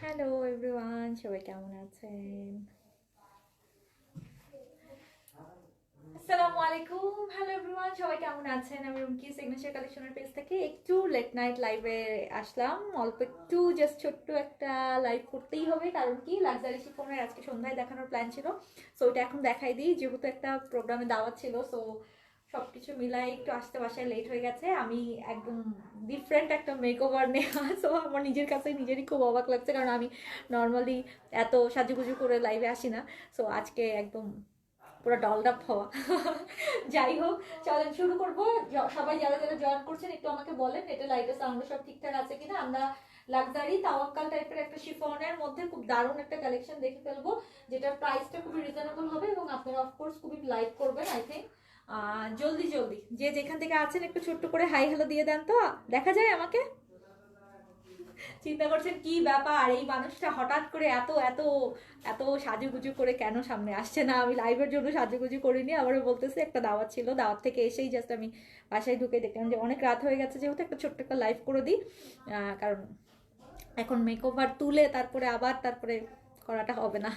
Hello everyone সবাই কেমন আছেন? সিগনেচার কালেকশনের পেজ থেকে একটু লেট নাইট লাইভে আসলাম। অল্প একটু জাস্ট ছোট্ট একটা লাইভ করতেই হবে, কারণ কি? আজকে সন্ধ্যায় দেখানোর প্ল্যান ছিল। সো ওইটা এখন দেখাই দিই। যেহেতু একটা প্রোগ্রামে দাওয়াত ছিল সো সবকিছু মিলাই একটু আসতে বাসায় লেট হয়ে গেছে। আমি একদম ডিফারেন্ট একটা মেকওভার নেওয়া। সো আমার নিজের কাছে নিজেরই খুব অবাক লাগছে। কারণ আমি নর্মালি এত সাজুগুজু করে লাইভে আসি না। সো আজকে একদম পুরো ডলড আপ হওয়া। যাই হোক, চলেন শুরু করব। সবাই যারা যারা জয়েন করছেন, একটু আমাকে বলেন, এটা লাইটের সাউন্ড সব ঠিকঠাক আছে কিনা? আমরা লাক্সারি তাওয়াক্কাল টাইপের একটা শিফনের মধ্যে খুব দারুণ একটা কালেকশন দেখে ফেলব, যেটার প্রাইসটা খুবই রিজনেবল হবে এবং আপনারা অফকোর্স খুবই লাইক করবেন আই থিঙ্ক জলদি জলদি। যে যেখান থেকে আছেন, একটু ছোট্ট করে হাই হ্যালো দিয়ে দেন তো। দেখা যায় আমাকে? চিন্তা করছেন কি ব্যাপার? এই মানুষটা হঠাৎ করে এত এত এত সাজুগুজু করে কেন সামনে আসছে না? আমি লাইভের জন্য সাজুগুজু করিনি, আবারও বলতেছি, একটা দাওয়াত ছিল। দাওয়াত থেকে এসেই জাস্ট আমি বাসায় ঢুকে দেখলাম যে অনেক রাত হয়ে গেছে, যেহেতু একটা ছোট্ট একটা লাইভ করে দিই। কারণ এখন মেকওভার তুলে তারপরে আবার তারপরে করাটা হবে না।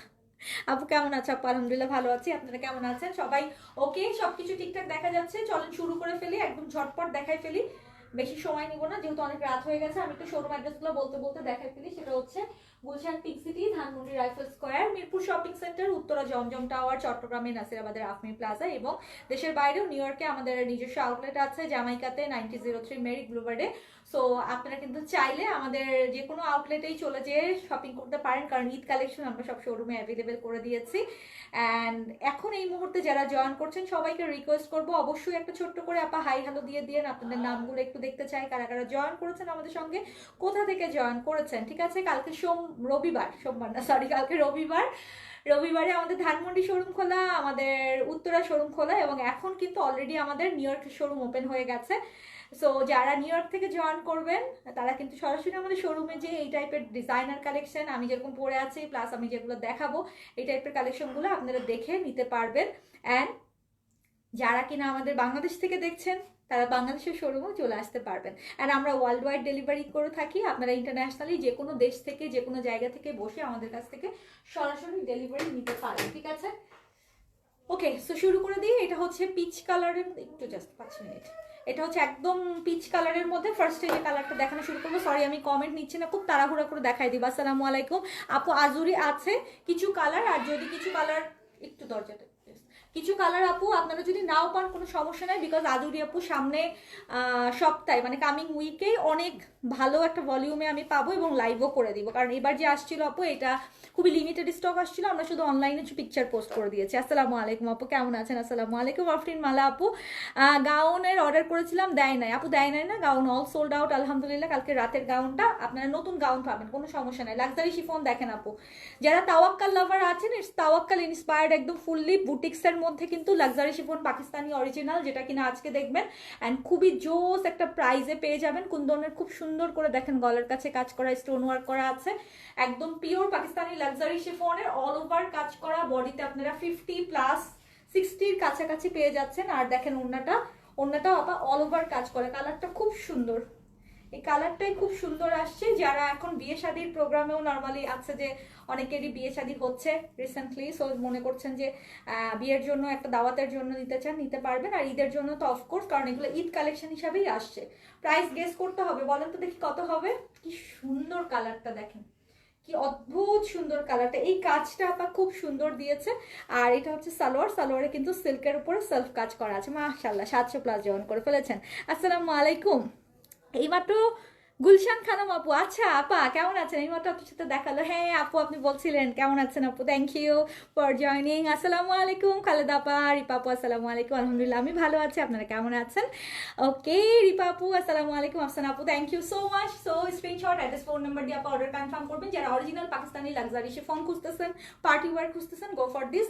আপু কেমন আছে? আপু আলহামদুলিল্লাহ ভালো আছি। আপনারা কেমন আছেন? সবাই ওকে সবকিছু ঠিকঠাক দেখা যাচ্ছে। চলেন শুরু করে ফেলি, একদম ঝটপট দেখাই ফেলি। বেশি সময় নিব না, যেহেতু অনেক রাত হয়ে গেছে, আমি একটু শোরুম অ্যাড্রেসগুলো বলতে বলতে দেখাই ফেলি। সেটা হচ্ছে Gulshan pink city Dhanmondi rifle square Mirpur shopping centre Uttara Zamzam tower চট্টগ্রামে নাসিরাবাদের আফমি প্লাজা এবং দেশের বাইরেও নিউ ইয়র্কে আমাদের নিজস্ব আউটলেট আছে জামাইকাতে নাইনটি জিরো থ্রি মেরিক ব্লুবার্ডে সো আপনারা কিন্তু চাইলে আমাদের যে কোনো আউটলেটেই চলে যেয়ে শপিং করতে পারেন কারণ ঈদ কালেকশন আমরা সব শোরুমে অ্যাভেলেবেল করে দিয়েছি। অ্যান্ড এখন এই মুহূর্তে যারা জয়েন করছেন সবাইকে রিকোয়েস্ট করব অবশ্যই একটা ছোট্ট করে আপা হাই হ্যালো দিয়ে দিন আপনাদের নামগুলো একটু দেখতে চাই কারা কারা জয়েন করেছেন আমাদের সঙ্গে কোথা থেকে জয়েন করেছেন ঠিক আছে? কালকে সোম রবিবার সোমবার না সরি কালকে রবিবার। রবিবারে আমাদের ধানমন্ডি শোরুম খোলা আমাদের উত্তরা শোরুম খোলা এবং এখন কিন্তু অলরেডি আমাদের নিউ ইয়র্ক শোরুম ওপেন হয়ে গেছে। সো যারা নিউ ইয়র্ক থেকে জয়েন করবেন, তারা কিন্তু সরাসরি আমাদের শোরুমে যে এই টাইপের ডিজাইনার কালেকশন আমি যেরকম পরে আছি প্লাস আমি যেগুলো দেখাবো, এই টাইপের কালেকশনগুলো আপনারা দেখে নিতে পারবেন। অ্যান্ড যারা কিনা আমাদের বাংলাদেশ থেকে দেখছেন, তারা বাংলাদেশের শোরুমেও চলে আসতে পারবেন। অ্যান্ড আমরা ওয়ার্ল্ড ওয়াইড ডেলিভারি করে থাকি, আপনারা ইন্টারন্যাশনালি যে কোনো দেশ থেকে যে কোনো জায়গা থেকে বসে আমাদের কাছ থেকে সরাসরি ডেলিভারি নিতে পারেন, ঠিক আছে? ওকে সো শুরু করে দিই, এটা হচ্ছে পিচ কালারের একটু জাস্ট পাঁচ মিনিট। এটা হচ্ছে একদম পিচ কালারের মধ্যে। ফার্স্টে যে কালারটা দেখানো শুরু করব। সরি আমি কমেন্ট নিচ্ছি না। খুব তাড়াহুড়া করে দেখাই দিব। আসসালামু আলাইকুম। আপু, আজুরি আছে। কিছু কালার আর যদি কিছু কালার একটু দরজাটা কিছু কালার আপু, আপনারা যদি নাও পান, কোনো সমস্যা নাই বিকজ আদুরি আপু সামনে সপ্তাহে মানে কামিং উইকেই অনেক ভালো একটা ভলিউমে আমি পাবো এবং লাইভও করে দিব। কারণ এবার যে আসছিল আপু, এটা খুবই লিমিটেড স্টক আসছিল, আমরা শুধু অনলাইনে পিকচার পোস্ট করে দিয়েছি। আসসালামু আলাইকুম আপু, কেমন আছেন? আসসালামু আলাইকুম, আফরিন মালা আপু। গাউনের অর্ডার করেছিলাম, দেয় নাই। আপু, দেয় নাই না? গাউন অল সোল্ড আউট আলহামদুলিল্লাহ, কালকে রাতের গাউনটা আপনারা নতুন গাউন পাবেন, কোনো সমস্যা নাই। লাক্সারি শিফন দেখেন আপু। যারা তাওয়াক্কাল লাভার আছেন ইটস তাওয়াক্কাল ইন্সপায়ার্ড একদম ফুললি বুটিক্সের মধ্যে কিন্তু লাক্সারি শিফন পাকিস্তানি অরিজিনাল যেটা কিনা আজকে দেখবেন। অ্যান্ড খুবই জোস একটা প্রাইজে পেয়ে যাবেন। কুন্দনের খুব সুন্দর করে দেখেন, গলার কাছে কাজ করা স্টোন ওয়ার্ক করা আছে। একদম পিওর পাকিস্তানি লাক্সারি শিফনের অল ওভার কাজ করা বডিতে আপনারা ফিফটি প্লাস সিক্সটির কাছাকাছি পেয়ে যাচ্ছেন। আর দেখেন ওড়নাটা, ওড়নাটাও আবার অল ওভার কাজ করে। কালারটা খুব সুন্দর। এই কালারটাই খুব সুন্দর আসছে। যারা এখন বিয়ে শাদির প্রোগ্রামেও নর্মালি আছে যে অনেকেরই বিয়ে শাদী হচ্ছে রিসেন্টলি সো মনে করছেন যে বিয়ের জন্য একটা দাওয়াতের জন্য নিতে চান, নিতে পারবেন। আর ঈদের জন্য তো অফকোর্স কারণ এগুলো ঈদ কালেকশন হিসাবেই আসছে। প্রাইস গেস করতে হবে, বলেন তো দেখি কত হবে? কি সুন্দর কালারটা দেখেন। কি অদ্ভুত সুন্দর কালারটা। এই কাজটা আপা খুব সুন্দর দিয়েছে। আর এটা হচ্ছে সালোয়ার। সালোয়ারে কিন্তু সিল্কের উপরে সেলফ কাজ করা আছে। মাশাল্লাহ সাতশো প্লাস জয়েন করে ফেলেছেন। আসসালামু আলাইকুম। এইমাত্র গুলশান খানম আপু আচ্ছা আপা, কেমন আছেন? এইমাত্র আপনার সাথে দেখাল হ্যাঁ আপু, আপনি বলছিলেন, কেমন আছেন আপু? থ্যাংক ইউ ফর জয়নিং আসসালামু আলাইকুম, খালেদা আপা, রিপা আপু, আসসালামু আলাইকুম, আলহামদুলিল্লাহ, আমি ভালো আছি। আপনারা কেমন আছেন? ওকে রিপা আপু, আসসালামু আলাইকুম, আফসান আপু thank you so much so screenshot address phone number দিয়ে আপা অর্ডার কনফার্ম করবেন। যারা original Pakistani luxury chiffon খুঁজতেছেন পার্টি ওয়ার খুঁজতেছেন গো ফর দিস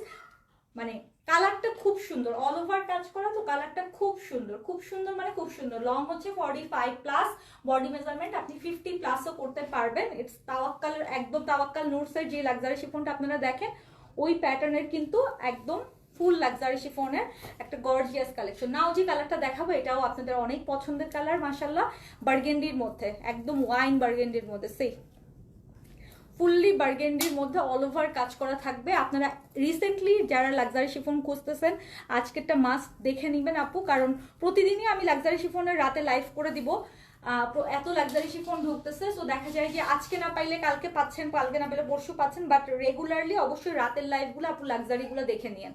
মানে কালারটা খুব সুন্দর অল ওভার কাজ করা তো কালারটা খুব সুন্দর খুব সুন্দর মানে খুব সুন্দর। লং হচ্ছে forty five plus body measurement আপনি ফিফটি প্লাসও করতে পারবেন। ইটস তাওয়াক্কাল একদম তাওয়াক্কাল নোটসের যে লাক্সারি শিফনটা আপনারা দেখেন, ওই প্যাটার্নের কিন্তু একদম ফুল লাক্সারি শিফনের একটা গর্জিয়াস কালেকশন নাও যে কালারটা দেখাবো, এটাও আপনাদের অনেক পছন্দের কালার মাসাল্লাহ বার্গেন্ডির মধ্যে, একদম ওয়াইন বার্গেন্ডির মধ্যে সেই ফুললি বার্গেন্ডির মধ্যে অল ওভার কাজ করা থাকবে। আপনারা রিসেন্টলি যারা লাক্সারি শিফন খুঁজতেছেন, আজকেরটা মাস্ক দেখে নেবেন আপু, কারণ প্রতিদিনই আমি লাক্সারি শিফনের রাতে লাইভ করে দিব। এত লাক্সারি শিফন ঢুকতেছে সো দেখা যায় যে আজকে না পাইলে কালকে পাচ্ছেন, কালকে না পেলে পরশু পাচ্ছেন বাট রেগুলারলি অবশ্যই রাতের লাইভগুলো আপু লাক্সারিগুলো দেখে নিন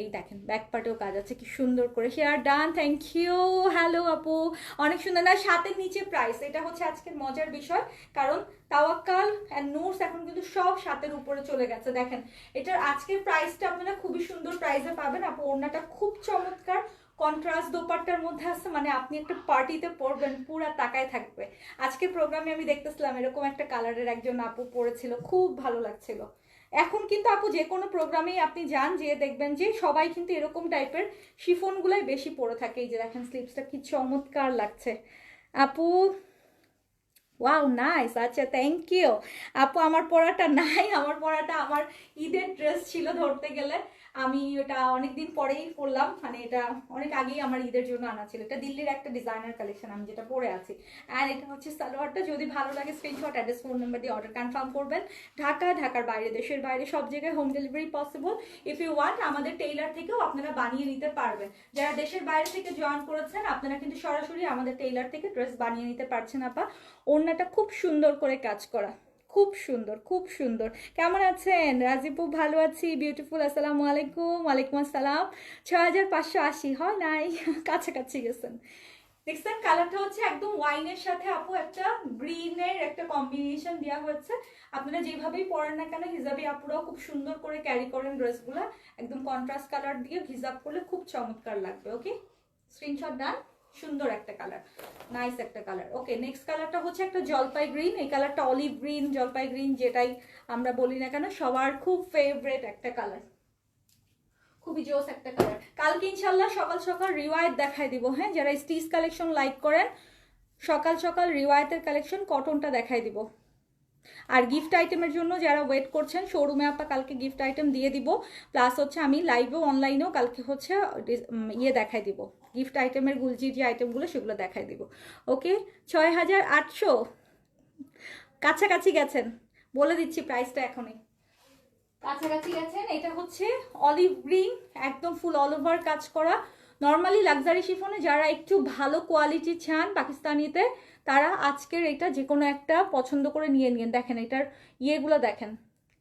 এই দেখেন ব্যাক পার্টেও কাজ আছে, কি সুন্দর করে share done thank you hello আপু। অনেক সুন্দর, না, সাতের নিচে প্রাইস এটা হচ্ছে আজকের মজার বিষয়, কারণ তাওয়াক্কাল অ্যান্ড নোটস এখন কিন্তু সব সাতের উপরে চলে গেছে, দেখেন। এটার আজকের প্রাইসটা আপনারা খুবই সুন্দর প্রাইসে পাবেন, আপু, ওড়নাটা খুব চমৎকার কন্ট্রাস্ট দোপাট্টার মধ্যে আছে মানে আপনি একটা পার্টিতে পরবেন পুরা তাকায় থাকবে। আজকের প্রোগ্রামে আমি দেখতেছিলাম, এরকম একটা কালারের একজন আপু পরেছিল খুব ভালো লাগছিল। এখন কিন্তু আপু যে কোনো প্রোগ্রামেই আপনি যান যে দেখবেন যে সবাই কিন্তু এরকম টাইপের শিফনগুলাই বেশি পরে থাকে। এই যে দেখেন স্লিপসটা কি চমৎকার লাগছে। আপু ওয়াও নাইস আচ্ছা থ্যাংক ইউ আপু, আমার পড়াটা নাই, আমার পড়াটা আমার ঈদের ড্রেস ছিল ধরতে গেলে। আমি ওটা অনেকদিন পরেই পরলাম মানে এটা অনেক আগেই আমার ঈদের জন্য আনা ছিল। এটা দিল্লির একটা ডিজাইনার কালেকশন আমি যেটা পরে আছি। অ্যান্ড এটা হচ্ছে সালোয়ারটা, যদি ভালো লাগে স্ক্রিনশট অ্যাড্রেস ফোন নাম্বার দিয়ে অর্ডার কনফার্ম করবেন। ঢাকা, ঢাকার বাইরে, দেশের বাইরে, সব জায়গায় home delivery possible if you want আমাদের টেইলার থেকেও আপনারা বানিয়ে নিতে পারবেন। যারা দেশের বাইরে থেকে জয়েন করেছেন, আপনারা কিন্তু সরাসরি আমাদের টেইলার থেকে ড্রেস বানিয়ে নিতে পারছেন, আপা। ওড়নাটা খুব সুন্দর করে কাজ করা। খুব সুন্দর খুব সুন্দর। কেমন আছেন? রাজীবু ভালো আছি বিউটিফুল আসসালামু আলাইকুম, ওয়ালাইকুম আসসালাম। ছ হাজার পাঁচশো আশি, হয় নাই? কাছাকাছি গেছেন। দেখছেন কালারটা হচ্ছে একদম ওয়াইনের সাথে আপু একটা গ্রিনের একটা কম্বিনেশন দেওয়া হয়েছে। আপনারা যেভাবেই পরেন না কেন, হিজাবি আপুরাও খুব সুন্দর করে ক্যারি করেন ড্রেসগুলো একদম কন্ট্রাস্ট কালার দিয়ে হিজাব করলে খুব চমৎকার লাগবে ওকে স্ক্রিনশট ডান সুন্দর একটা কালার নাইস একটা কালার ওকে নেক্সট কালারটা হচ্ছে একটা জলপাই গ্রিন এই কালারটা অলিভ গ্রিন জলপাই গ্রিন যেটাই আমরা বলি না কেন, সবার খুব ফেভারেট একটা কালার খুবই জোস একটা কালার কালকে ইনশাল্লাহ সকাল সকাল রিওয়ায়ত দেখাই দিব হ্যাঁ? যারা স্টিচ কালেকশন লাইক করেন, সকাল সকাল রিওয়ায়তের কালেকশন কটনটা দেখাই দিব। আর গিফট আইটেমের জন্য যারা ওয়েট করছেন শোরুমে আপা কালকে গিফট আইটেম দিয়ে দিব। প্লাস হচ্ছে আমি লাইভেও অনলাইনেও কালকে হচ্ছে ইয়ে দেখাই দিব। গিফট আইটেমের গুলজির যে আইটেমগুলো সেগুলো দেখাই দিব। ওকে ছয় হাজার আটশো। কাছাকাছি গেছেন। বলে দিচ্ছি প্রাইসটা এখনই। কাছাকাছি গেছেন, এটা হচ্ছে অলিভ গ্রিন একদম ফুল অল ওভার কাজ করা। নর্মালি লাক্সারি শিফনে যারা একটু ভালো কোয়ালিটি চান, পাকিস্তানিতে তারা আজকের এটা যে কোনো একটা পছন্দ করে নিয়ে নিন। দেখেন এটার ইয়েগুলো দেখেন।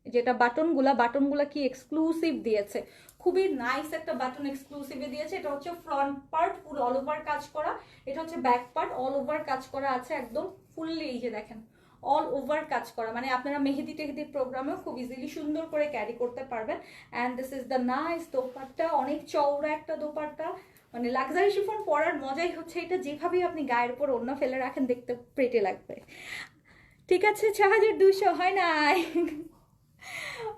যেটা বাটনগুলা বাটনগুলা কি এক্সক্লুসিভ দিয়েছে। খুবই নাইস একটা বাটন এক্সক্লুসিভে দিয়েছে। এটা হচ্ছে front part full all over কাজ করা। এটা হচ্ছে ব্যাক পার্ট অল ওভার কাজ করা আছে একদম ফুললি এই যে দেখেন। অল ওভার কাজ করা। মানে আপনারা মেহেদি টেহেদির প্রোগ্রামেও খুব ইজিলি সুন্দর করে ক্যারি করতে পারবেন। And this is the nice dupatta, অনেক চওড়া একটা দোপাট্টা। মানে লাক্সারি শিফন পরার মজাই হচ্ছে এটা যেভাবেই আপনি গায়ের উপর অন্য ফেলে রাখেন দেখতে পেটে লাগবে। ঠিক আছে ছ হাজার দুশো হয় নাই?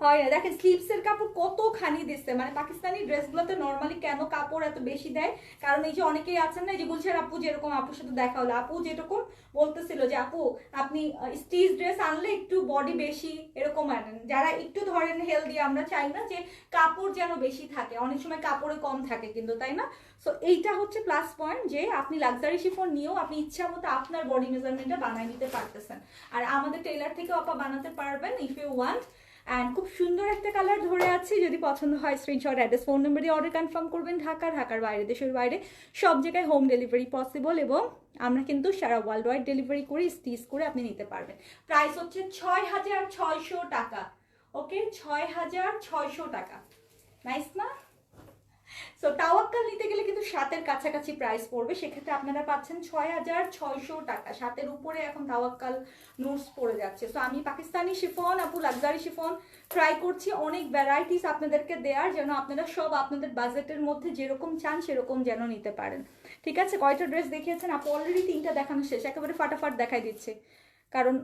হয় না। দেখেন স্লিপসের কাপড় কতখানি দিচ্ছে? মানে পাকিস্তানি ড্রেসগুলোতে নর্মালি কেন কাপড় এত বেশি দেয়? কারণ এই যে অনেকেই আছেন না যে গুলছেন আপু যেরকম আপুর সাথে দেখা হলো, আপু যেরকম বলতেছিল যে, আপু, আপনি স্টিচ ড্রেস আনলে একটু বডি বেশি এরকম আনেন। যারা একটু ধরেন হেলদি আমরা চাই না যে কাপড় যেন বেশি থাকে। অনেক সময় কাপড়ে কম থাকে কিন্তু, তাই না? সো এইটা হচ্ছে প্লাস পয়েন্ট যে, আপনি লাক্সারি শিফন নিয়েও আপনি ইচ্ছা মতো আপনার বডি মেজারমেন্টটা বানায় নিতে পারতেছেন। আর আমাদের টেলার থেকেও আপা বানাতে পারবেন ইফ ইউ ওয়ান্ট অ্যান্ড খুব সুন্দর একটা কালার ধরে আছে। যদি পছন্দ হয় স্ক্রিনশট অ্যাড্রেস ফোন নম্বর দিয়ে অর্ডার কনফার্ম করবেন ঢাকা ঢাকার বাইরে, দেশের বাইরে। সব জায়গায় হোম ডেলিভারি পসিবল এবং আমরা কিন্তু সারা ওয়ার্ল্ড ওয়াইড ডেলিভারি করে স্টিচ করে আপনি নিতে পারবেন। প্রাইস হচ্ছে ছয় হাজার ছয়শো টাকা। ওকে ছয় হাজার ছয়শো টাকা। নাইস না? সো টাওয়াক্কাল নিতে গেলে কিন্তু সাতের কাছাকাছি প্রাইস পড়বে। সেক্ষেত্রে আপনারা পাচ্ছেন ছয় হাজার ছয়শো টাকা। সাতের উপরে এখন তাওয়াক্কাল নোটস পড়ে যাচ্ছে। সো আমি পাকিস্তানি শিফন, আপু লাক্সারি শিফন ট্রাই করছি। অনেক ভ্যারাইটিস আপনাদেরকে দেওয়ার যেন আপনারা সব আপনাদের বাজেটের মধ্যে যেরকম চান সেরকম যেন নিতে পারেন। ঠিক আছে? কয়টা ড্রেস দেখিয়েছেন? আপু অলরেডি তিনটা দেখানো শেষ। একেবারে ফাটাফাট দেখাই দিচ্ছে। কারণ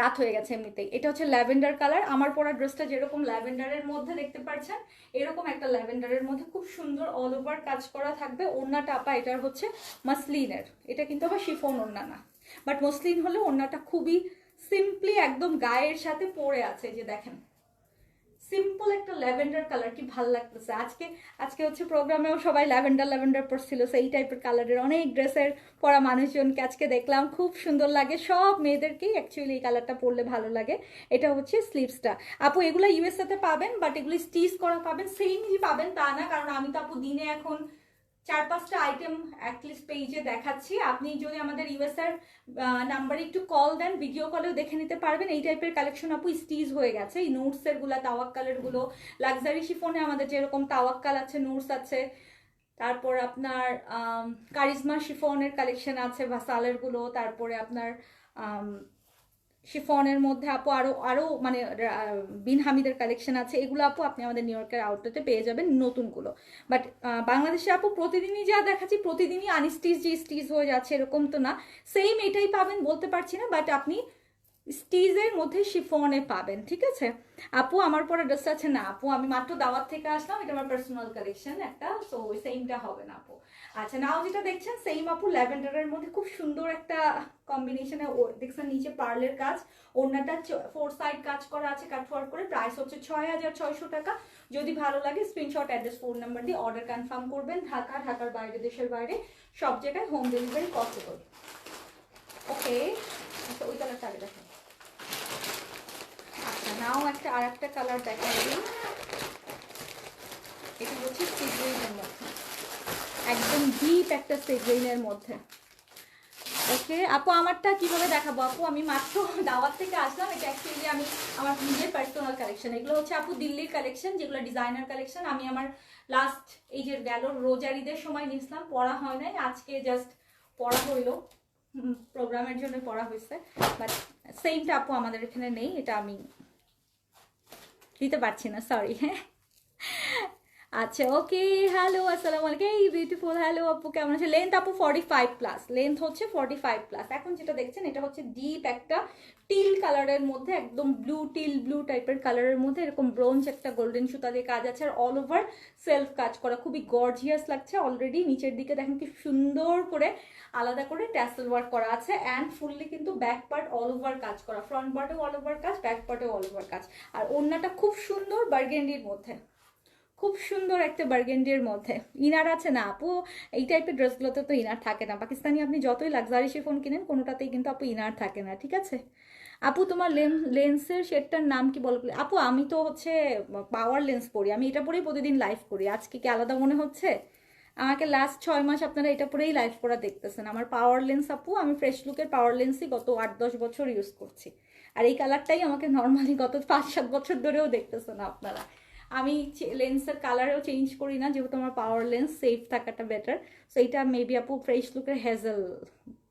রাত হয়ে গেছে এমনিতেই। এটা হচ্ছে ল্যাভেন্ডার কালার। আমার পরা ড্রেসটা যেরকম ল্যাভেন্ডারের মধ্যে দেখতে পাচ্ছেন, এরকম একটা ল্যাভেন্ডারের মধ্যে খুব সুন্দর অল ওভার কাজ করা থাকবে। ওড়নাটা আপা, এটার হচ্ছে মাসলিনের। এটা কিন্তু আবার শিফন ওড়না না। বাট মসলিন হলে ওড়নাটা খুবই সিম্পলি একদম গায়ের সাথে পরে আছে যে দেখেন। সিম্পল একটা ল্যাভেন্ডার কালার কি ভালো লাগতেছে? আজকে আজকে হচ্ছে প্রোগ্রামেও সবাই ল্যাভেন্ডার ল্যাভেন্ডার পরছিল সেই টাইপের কালারের অনেক ড্রেসের পরা মানুষজনকে আজকে দেখলাম। খুব সুন্দর লাগে, সব মেয়েদেরকেই অ্যাকচুয়ালি এই কালারটা পরলে ভালো লাগে। এটা হচ্ছে স্লিভসটা আপু, এগুলো ইউএসএতে পাবেন বাট এগুলো স্টিচ করা পাবেন সেমই পাবেন তা না, কারণ আমি তো আপু দিনে এখন চার পাঁচটা আইটেম অ্যাটলিস্ট পেজে দেখাচ্ছি। আপনি যদি আমাদের ইউএসআর নাম্বারে একটু কল দেন ভিডিও কলেও দেখে নিতে পারবেন। এই টাইপের কালেকশন আপু স্টিজ হয়ে গেছে। এই নোটসেরগুলা, তাওয়াক্কালেরগুলো লাক্সারি শিফনে আমাদের যেরকম তাওয়াক্কাল আছে নোটস আছে। তারপর আপনার কারিজমা শিফনের কালেকশন আছে ভাসালেরগুলো। তারপরে আপনার শিফনের মধ্যে আপু আরও আরও মানে বিন হামিদের কালেকশন আছে। এগুলো আপু আপনি আমাদের নিউ ইয়র্কের আউটলেটে পেয়ে যাবেন নতুনগুলো। বাট বাংলাদেশে আপু প্রতিদিনই যা দেখাচ্ছি, প্রতিদিনই আনস্টিচ যে স্টিচ হয়ে যাচ্ছে এরকম তো না। সেম এটাই পাবেন, বলতে পারছি না বাট আপনি স্টিজের মধ্যে শিফনে পাবেন, ঠিক আছে? আপু, আমার পরে ড্রেসটা আছে না? আপু, আমি মাত্র দাওয়াত থেকে আসলাম, এটা আমার পার্সোনাল কালেকশন একটা সো সেমটা হবে না আপু। আচ্ছা নাও যেটা দেখছেন সেম আপু ল্যাভেন্ডারের মধ্যে খুব সুন্দর একটা কম্বিনেশনে দেখছেন নিচে পার্লের কাজ, ওড়নাটা ফোর সাইড কাজ করা আছে কাট ওয়ার্ক করে প্রাইস হচ্ছে ছয় হাজার ছয়শো টাকা। যদি ভালো লাগে স্ক্রিনশট অ্যাড্রেস ফোন নাম্বার দিয়ে অর্ডার কনফার্ম করবেন ঢাকা, ঢাকার বাইরে, দেশের বাইরে, সব জায়গায় হোম ডেলিভারি পসিবল ওকে আচ্ছা ওই কালারটা আগে দেখেন। আচ্ছা নাও একটা আর একটা কালার দেখা এটা হচ্ছে সিগ্রিনের মধ্যে। একদম ডিপ একটা সিগ্রিনের মধ্যে। ওকে, আপু আমারটা কীভাবে দেখাবো? আপু, আমি মাত্র দাওয়াত থেকে আসলাম। এটা অ্যাকচুয়ালি আমি আমার নিজের পার্সোনাল কালেকশন এগুলো হচ্ছে আপু দিল্লির কালেকশন যেগুলো ডিজাইনার কালেকশন আমি আমার লাস্ট এই যে গেল রোজার ঈদের সময় নিয়েছিলাম, পড়া হয় নাই। আজকে জাস্ট পড়া হইল। প্রোগ্রামের জন্য পড়া হয়েছে বাট সেমটা আপু আমাদের এখানে নেই। এটা আমি দিতে পারছি না সরি হ্যাঁ আচ্ছা ওকে হ্যালো আসসালামু আলাইকুম। এই বিউটিফুল হ্যালো আপু, কেমন আছে লেন্থ আপু ফর্টি ফাইভ প্লাস লেন্থ হচ্ছে ফর্টি ফাইভ প্লাস এখন যেটা দেখছেন, এটা হচ্ছে ডিপ একটা টিল কালারের মধ্যে, একদম ব্লু টিল ব্লু টাইপের কালারের মধ্যে, এরকম ব্রোঞ্জ একটা গোল্ডেন সুতা দিয়ে কাজ আছে। আর অল ওভার সেলফ কাজ করা, খুবই গর্জিয়াস লাগছে অলরেডি নিচের দিকে দেখেন কি সুন্দর করে আলাদা করে ট্যাসেল ওয়ার্ক করা আছে। অ্যান্ড ফুললি কিন্তু ব্যাক পার্ট অল ওভার কাজ করা। ফ্রন্ট পার্টেও অল ওভার কাজ ব্যাক পার্টেও অল ওভার কাজ। আর ওড়নাটা খুব সুন্দর বার্গেন্ডির মধ্যে। খুব সুন্দর একটা বার্গেন্ডির মধ্যে। ইনার আছে না, আপু? এই টাইপের ড্রেসগুলোতে তো ইনার থাকে না। পাকিস্তানি আপনি যতই লাক্সারি শিফন কিনেন, কোনোটাতেই কিন্তু আপু ইনার থাকে না, ঠিক আছে? আপু, তোমার লেন, লেন্সের শেডটার নাম কি বলো আপু, আমি তো হচ্ছে পাওয়ার লেন্স পরি, আমি এটা পরেই প্রতিদিন লাইভ করি। আজকে কি আলাদা মনে হচ্ছে? আমাকে লাস্ট ছয় মাস আপনারা এটা পরেই লাইভ করা দেখতেছেন। আমার পাওয়ার লেন্স আপু, আমি ফ্রেশ লুকের পাওয়ার লেন্সই গত আট, দশ বছর ইউজ করছি। আর এই কালারটাই আমাকে নর্মালি গত পাঁচ, সাত বছর ধরেও দেখতেছেন আপনারা। আমি লেন্সের কালারও চেঞ্জ করি না, যেহেতু আমার পাওয়ার লেন্স সেফ থাকাটা বেটার সো এইটা মেবি আপু ফ্রেশ লুকের হ্যাজেল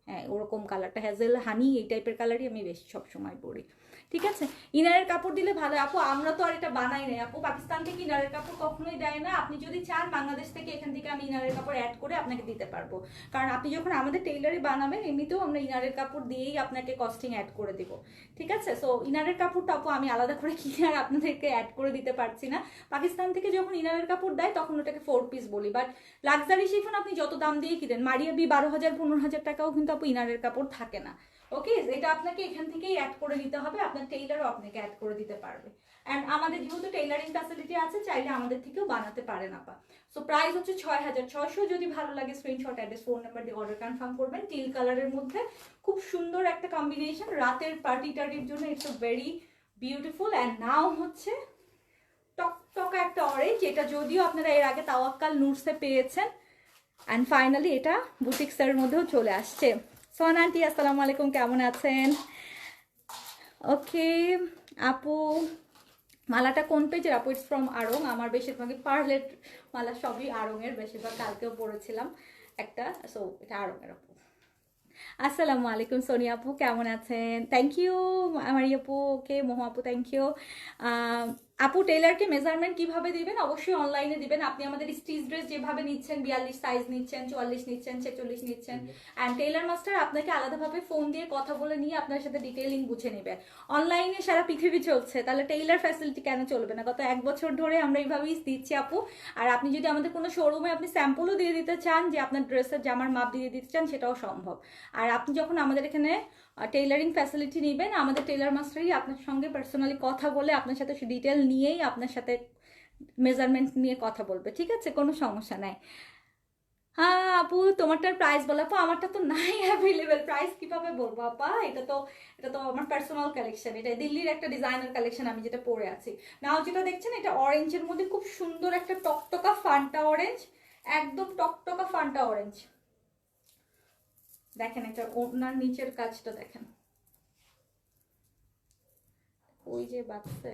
হ্যাঁ ওরকম কালারটা হ্যাজেল হানি এই টাইপের কালারই আমি বেশি সবসময় পরি। ঠিক আছে? ইনারের কাপড় দিলে ভালো। আপু, আমরা তো আর এটা বানাই নাই। আপু পাকিস্তান থেকে ইনারের কাপড় কখনোই দেয় না? আপনি যদি চান, বাংলাদেশ থেকে এখান থেকে আমি ইনারের কাপড় অ্যাড করে আপনাকে দিতে পারব। কারণ আপনি যখন আমাদের টেইলারে বানাবেন, এমনিতেও আমরা ইনারের কাপড় দিয়েই আপনাকে কস্টিং অ্যাড করে দিব। ঠিক আছে? সো ইনারের কাপড়টা আপু, আমি আলাদা করে কিনে আর আপনাদেরকে অ্যাড করে দিতে পারছি না। পাকিস্তান থেকে যখন ইনারের কাপড় দেয়, তখন ওটাকে ফোর পিস বলি। বাট লাক্সারি শিফন আপনি যত দাম দিয়ে কিনেন, মারিয়া বি বারো হাজার, পনেরো হাজার টাকাও কিন্তু আপু ইনারের কাপড় থাকে না। ওকে এটা আপনাকে এখান থেকেই অ্যাড করে দিতে হবে। আপনার টেইলারও আপনাকে অ্যাড করে দিতে পারবে। অ্যান্ড আমাদের যেহেতু টেইলারিং ফ্যাসিলিটি আছে, চাইলে আমাদের থেকেও বানাতে পারেন আপা। সো প্রাইস হচ্ছে ছয় হাজার ছয়শো। যদি ভালো লাগে স্ক্রিনশট অ্যাড্রেস ফোন নাম্বার দিয়ে অর্ডার কনফার্ম করবেন। টিল কালারের মধ্যে খুব সুন্দর একটা কম্বিনেশন রাতের পার্টি টার্টির জন্য it's very beautiful and now হচ্ছে টকটকা একটা অরেঞ্জ এটা যদিও আপনারা এর আগে তাওয়াক্কাল নুটসে পেয়েছেন। অ্যান্ড ফাইনালি এটা বুটিক্সের মধ্যেও চলে আসছে। সোহান আন্টি, আসসালামু আলাইকুম, কেমন আছেন? ওকে আপু, মালাটা কোন পেজের আপু ইটস ফ্রম আড়ং আমার বেশিরভাগই পার্লের মালা সবই আড়ংয়ের বেশিরভাগ কালকেও পড়েছিলাম একটা সো এটা আড়ংয়ের আপু। আসসালামু আলাইকুম সোনিয়া আপু, কেমন আছেন? থ্যাংক ইউ আমার আপু ওকে মোহ আপু থ্যাংক ইউ আপু টেলারকে মেজারমেন্ট কীভাবে দিবেন? অবশ্যই অনলাইনে দিবেন। আপনি আমাদের স্টিচ ড্রেস যেভাবে নিচ্ছেন বিয়াল্লিশ সাইজ নিচ্ছেন চুয়াল্লিশ নিচ্ছেন ছেচল্লিশ নিচ্ছেন। অ্যান্ড টেলার মাস্টার আপনাকে আলাদাভাবে ফোন দিয়ে কথা বলে নিয়ে আপনার সাথে ডিটেইলিং বুঝে নেবে। অনলাইনে সারা পৃথিবী চলছে। তাহলে টেইলার ফ্যাসিলিটি কেন চলবে না? গত এক বছর ধরে আমরা এইভাবেই দিচ্ছি আপু। আর আপনি যদি আমাদের কোনো শোরুমে আপনি স্যাম্পলও দিয়ে দিতে চান যে আপনার ড্রেসের জামার মাপ দিয়ে দিতে চান সেটাও সম্ভব। আর আপনি যখন আমাদের এখানে টেইলারিং ফ্যাসিলিটি নেবেন। আমাদের টেইলার মাস্টারই আপনার সঙ্গে পার্সোনালি কথা বলে আপনার সাথে সে ডিটেল নিয়েই আপনার সাথে মেজারমেন্ট নিয়ে কথা বলবে। ঠিক আছে? কোনো সমস্যা নাই। হ্যাঁ আপু, তোমারটার প্রাইস বলো। আপু, আমারটা তো নাই অ্যাভেলেবেল প্রাইস কীভাবে বলব, আপা? এটা তো এটা তো আমার পার্সোনাল কালেকশন এটা দিল্লির একটা ডিজাইনার কালেকশন আমি যেটা পরে আছি। নাও যেটা দেখছেন, এটা অরেঞ্জের মধ্যে খুব সুন্দর একটা টকটকা ফান্টা অরেঞ্জ একদম টকটকা ফান্টা অরেঞ্জ দেখেন এটা ওনার নিচের কাজটা দেখেন। ওই যে বাচ্চা।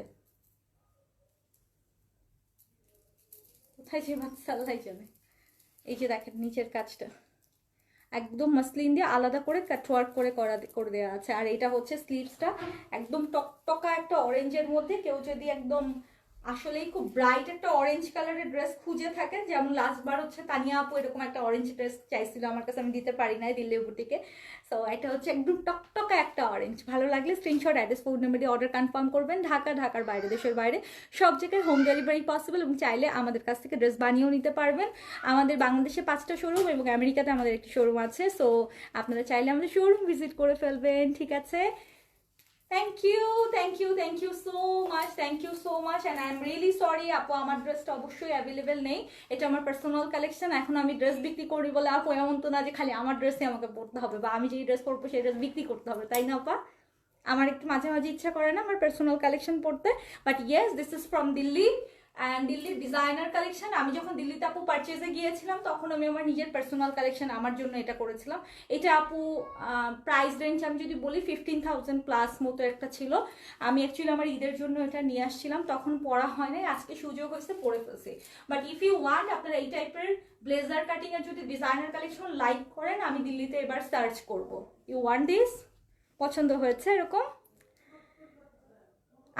কোথায় যে বাচ্চা আল্লাহ জানে। এই যে দেখেন নিচের কাজটা। একদম মাসলিন দিয়ে আলাদা করে কাটওয়ার্ক করে করা করে দেওয়া আছে। আর এটা হচ্ছে স্লিভসটা একদম টকটকা একটা অরেঞ্জের মধ্যে কেউ যদি একদম আসলেই খুব ব্রাইট একটা অরেঞ্জ কালারের ড্রেস খুঁজে থাকেন যেমন লাস্ট বার হচ্ছে তানিয়া আপু এরকম একটা অরেঞ্জ ড্রেস চাইছিল, আমার কাছে আমি দিতে পারি নাই দিল্লি বুটিকে সো এটা হচ্ছে একদম টকটকা একটা অরেঞ্জ ভালো লাগলে স্ক্রিনশট অ্যাড্রেস ফোন নাম্বার দিয়ে অর্ডার কনফার্ম করবেন। ঢাকা, ঢাকার বাইরে, দেশের বাইরে। সব জায়গায় হোম ডেলিভারি পসিবল এবং চাইলে আমাদের কাছ থেকে ড্রেস বানিয়েও নিতে পারবেন। আমাদের বাংলাদেশে পাঁচটা শোরুম এবং আমেরিকাতে আমাদের একটি শোরুম আছে। সো আপনারা চাইলে আমাদের শোরুম ভিজিট করে ফেলবেন, ঠিক আছে? Thank you thank you thank you so much thank you so much and I am really sorry আপু, আমার ড্রেসটা অবশ্যই অ্যাভেলেবেল নেই। এটা আমার পার্সোনাল কালেকশন এখন আমি ড্রেস বিক্রি করি বলে আপু এমন তো না যে খালি আমার ড্রেসে আমাকে পড়তে হবে বা আমি যেই ড্রেস পরবো সেই ড্রেস বিক্রি করতে হবে, তাই না আপা? আমার একটু মাঝে মাঝে ইচ্ছা করে না আমার পার্সোনাল কালেকশন পড়তে but yes this is from Delhi and দিল্লির ডিজাইনার কালেকশন আমি যখন দিল্লিতে আপু পারচেজে গিয়েছিলাম, তখন আমি আমার নিজের পার্সোনাল কালেকশন আমার জন্য এটা করেছিলাম। এটা আপু প্রাইস রেঞ্জ আমি যদি বলি ফিফটিন থাউজেন্ড প্লাস মতো একটা ছিল। আমি অ্যাকচুয়ালি আমার ঈদের জন্য এটা নিয়ে আসছিলাম, তখন পড়া হয় নাই, আজকে সুযোগ হয়েছে পড়ে ফেলছি। বাট ইফ ইউ ওয়ান্ট আপনারা এই টাইপের ব্লেজার কাটিং এর যদি ডিজাইনার কালেকশন লাইক করেন, আমি দিল্লিতে এবার সার্চ করব। ইউ ওয়ান্ট দিস পছন্দ হয়েছে এরকম?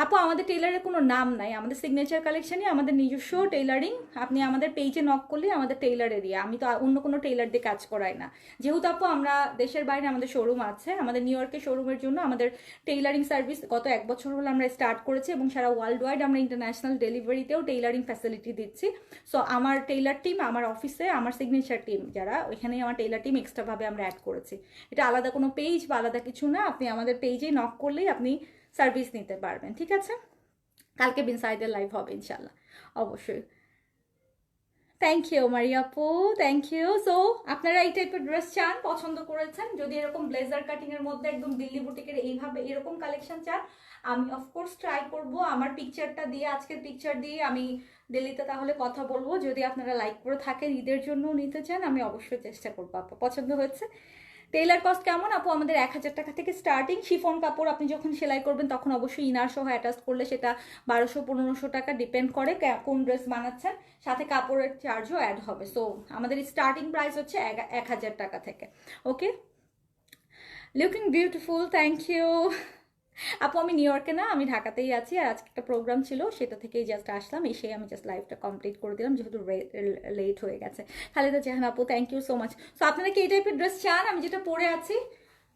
আপু, আমাদের টেইলারের কোনো নাম নাই। আমাদের সিগনেচার কালেকশনই আমাদের নিজস্ব টেইলারিং আপনি আমাদের পেজে নক করলে আমাদের টেইলার এরিয়া আমি তো অন্য কোনো টেইলার দিয়ে কাজ করাই না। যেহেতু আপু, আমরা দেশের বাইরে আমাদের শোরুম আছে। আমাদের নিউ ইয়র্কের শোরুমের জন্য আমাদের টেইলারিং সার্ভিস গত এক বছর হলো আমরা স্টার্ট করেছি এবং সারা ওয়ার্ল্ড ওয়াইড আমরা ইন্টারন্যাশনাল ডেলিভারিতেও টেইলারিং ফ্যাসিলিটি দিচ্ছি। সো আমার টেইলার টিম আমার অফিসে আমার সিগনেচার টিম যারা, ওইখানেই আমার টেইলার টিম এক্সট্রাভাবে আমরা অ্যাড করেছি। এটা আলাদা কোনো পেজ বা আলাদা কিছু না। আপনি আমাদের পেজেই নক করলেই আপনি সার্ভিস নিতে পারবেন, ঠিক আছে? কালকে বিনসাইডের লাইভ হবে ইনশাল্লাহ অবশ্যই। থ্যাংক ইউ মারিয়াপু থ্যাংক ইউ সো আপনারা এই টাইপের ড্রেস চান, পছন্দ করেছেন, যদি এরকম ব্লেজার কাটিং এর মধ্যে একদম দিল্লি বুটিকের এইভাবে এরকম কালেকশন চান, আমি অফকোর্স ট্রাই করব। আমার পিকচারটা দিয়ে, আজকের পিকচার দিয়ে আমি দিল্লিতে তাহলে কথা বলব। যদি আপনারা লাইক করে থাকেন, ঈদের জন্য নিতে চান, আমি অবশ্যই চেষ্টা করব পছন্দ হয়েছে? টেইলার কস্ট কেমন? আপু, আমাদের এক হাজার টাকা থেকে স্টার্টিং শিফন কাপড় আপনি যখন সেলাই করবেন, তখন অবশ্যই ইনার সহ অ্যাটাচ করলে সেটা বারোশো, পনেরোশো টাকা ডিপেন্ড করে কোন ড্রেস বানাচ্ছেন। সাথে কাপড়ের চার্জও অ্যাড হবে। সো আমাদের স্টার্টিং প্রাইস হচ্ছে এক হাজার টাকা থেকে। Okay looking beautiful thank you আপু, আমি নিউ ইয়র্কে না, আমি ঢাকাতেই আছি, আর আজকে একটা প্রোগ্রাম ছিল, সেটা থেকেই জাস্ট আসলাম, এসে আমি জাস্ট লাইভটা কমপ্লিট করে দিলাম, যেহেতু লেট হয়ে গেছে। খালেদা জাহান আপু thank you so much so আপনারা কি এই টাইপের ড্রেস চান? আমি যেটা পরে আছি,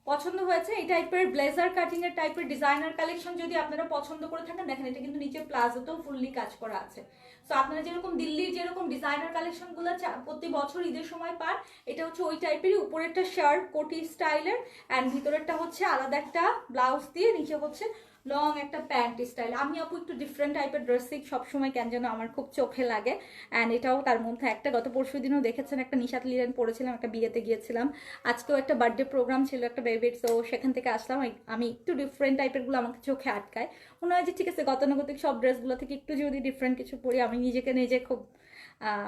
পছন্দ হয়েছে, এই টাইপের ব্লেজার কাটিং এর টাইপের ডিজাইনার কালেকশন যদি আপনারা পছন্দ করে থাকেন, দেখেন এটা কিন্তু নিচে প্লাজোতেও ফুললি কাজ করা আছে। সো আপনারা যেরকম দিল্লির যেরকম ডিজাইনার কালেকশনগুলো প্রতি বছর ঈদের সময় পান, এটা হচ্ছে ওই টাইপেরই উপরেরটা শার্ট কোটি স্টাইলের অ্যান্ড ভিতরেরটা হচ্ছে আলাদা একটা ব্লাউজ দিয়ে, নিচে হচ্ছে লং একটা প্যান্ট স্টাইল আমি আপু একটু ডিফারেন্ট টাইপের ড্রেসিং সবসময় কেন যেন আমার খুব চোখে লাগে অ্যান্ড এটাও তার মধ্যে একটা, গত পরশু দিনও দেখেছেন একটা নিশাত লিলেন পড়েছিলাম একটা বিয়েতে গিয়েছিলাম। আজকেও একটা বার্থডে প্রোগ্রাম ছিল একটা বেবির তো সেখান থেকে আসলাম, আমি একটু ডিফারেন্ট টাইপেরগুলো আমাকে চোখে আটকায়। মনে হয় যে ঠিক আছে, গতানুগতিক সব ড্রেসগুলো থেকে একটু যদি ডিফারেন্ট কিছু পরি, আমি নিজেকে নিজে খুব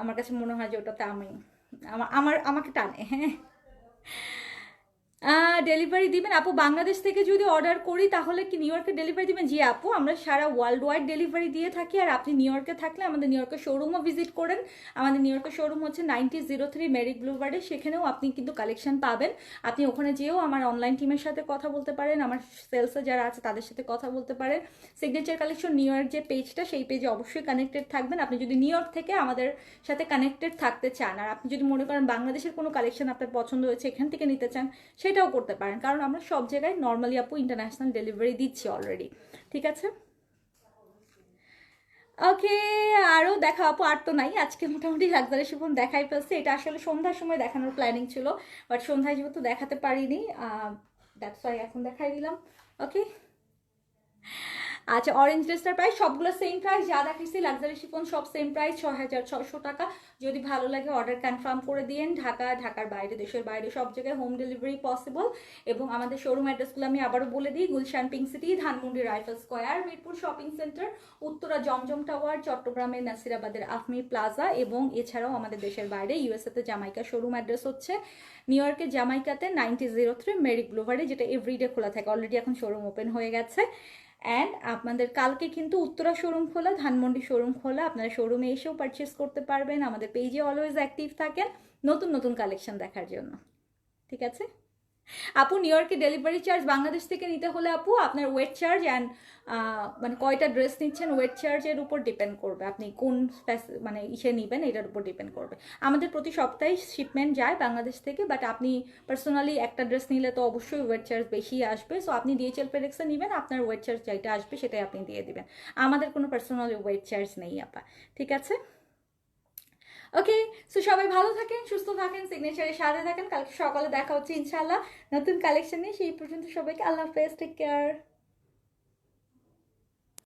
আমার কাছে মনে হয় যে ওটাতে আমি, আমার, আমাকে টানে হ্যাঁ। ডেলিভারি দিবেন। আপু, বাংলাদেশ থেকে যদি অর্ডার করি, তাহলে কি নিউ ইয়র্কে ডেলিভারি দিবেন? জি আপু, আমরা সারা ওয়ার্ল্ড ওয়াইড ডেলিভারি দিয়ে থাকি। আর আপনি নিউ ইয়র্কে থাকলে আমাদের নিউ ইয়র্কের শোরুমও ভিজিট করেন। আমাদের নিউ ইয়র্কের শোরুম হচ্ছে নাইনটি জিরো থ্রি মেরিক ব্লুবার্ডে সেখানেও আপনি কিন্তু কালেকশন পাবেন। আপনি ওখানে যেয়েও আমার অনলাইন টিমের সাথে কথা বলতে পারেন। আমার সেলসে যারা আছে, তাদের সাথে কথা বলতে পারেন। সিগনেচার কালেকশন নিউ ইয়র্ক যে পেজটা সেই পেজে অবশ্যই কানেক্টেড থাকবেন। আপনি যদি নিউ ইয়র্ক থেকে আমাদের সাথে কানেক্টেড থাকতে চান, আর আপনি যদি মনে করেন বাংলাদেশের কোনো কালেকশন আপনার পছন্দ হয়েছে, এখান থেকে নিতে চান সেটাও করতে পারেন। কারণ আমরা সব জায়গায় নর্মালি আপু ইন্টারন্যাশনাল ডেলিভারি দিচ্ছি অলরেডি ঠিক আছে? ওকে আরও দেখা আপু, আর তো নাই। আজকে মোটামুটি লাগদারি সুপন দেখাই ফেলছে। এটা আসলে সন্ধ্যার সময় দেখানোর প্ল্যানিং ছিল বাট সন্ধ্যায় যেহেতু দেখাতে পারিনি দ্যাটস ওয়াই এখন দেখাই দিলাম। ওকে আচ্ছা অরেঞ্জ ড্রেসটার প্রাইস সবগুলো সেম প্রাইস যা দেখাইছি লাক্সারি শিফন সব সেম প্রাইস ছ হাজার ছশো টাকা। যদি ভালো লাগে অর্ডার কনফার্ম করে দিন ঢাকা, ঢাকার বাইরে, দেশের বাইরে, সব জায়গায় হোম ডেলিভারি পসিবল এবং আমাদের শোরুম অ্যাড্রেসগুলো আমি আবারও বলে দিই, Gulshan Pink City Dhanmondi Rifle Square Mirpur shopping centre Uttara Zamzam tower চট্টগ্রামের নাসিরাবাদের আফমি প্লাজা এবং এছাড়াও আমাদের দেশের বাইরে ইউএসএতে জামাইকা শোরুম অ্যাড্রেস হচ্ছে। নিউ ইয়র্কের জামাইকাতে নাইনটি জিরো থ্রি মেরিক ব্লুভারে যেটা এভরিডে খোলা থাকে অলরেডি এখন শোরুম ওপেন হয়ে গেছে। অ্যান্ড আপনাদের কালকে কিন্তু উত্তরা শোরুম খোলা, ধানমন্ডি শোরুম খোলা। আপনারা শোরুমে এসেও পারচেস করতে পারবেন। আমাদের পেজে অলওয়েজ অ্যাক্টিভ থাকেন। নতুন নতুন কালেকশন দেখার জন্য। ঠিক আছে? আপু নিউ ইয়র্কে ডেলিভারি চার্জ বাংলাদেশ থেকে নিতে হলে আপু আপনার ওয়েট চার্জ অ্যান্ড মানে কয়টা ড্রেস নিচ্ছেন ওয়েট চার্জের উপর ডিপেন্ড করবে। আপনি কোন মানে ইসে নেবেন এটার উপর ডিপেন্ড করবে। আমাদের প্রতি সপ্তাহে শিপমেন্ট যায় বাংলাদেশ থেকে বাট আপনি পার্সোনালি একটা ড্রেস নিলে তো অবশ্যই ওয়েট চার্জ বেশি আসবে। সো আপনি ডিএচএল পেরেক্সে নেবেন, আপনার ওয়েট চার্জ যেটা আসবে সেটাই আপনি দিয়ে দিবেন। আমাদের কোনো পার্সোনালি ওয়েট চার্জ নেই আপা। ঠিক আছে? ওকে সো সবাই ভালো থাকেন, সুস্থ থাকেন সিগনেচারের সাথে থাকেন। কালকে সকালে দেখা হচ্ছে ইনশাল্লাহ নতুন কালেকশন নিয়ে সেই পর্যন্ত সবাইকে আল্লাহ হাফেজ টেক কেয়ার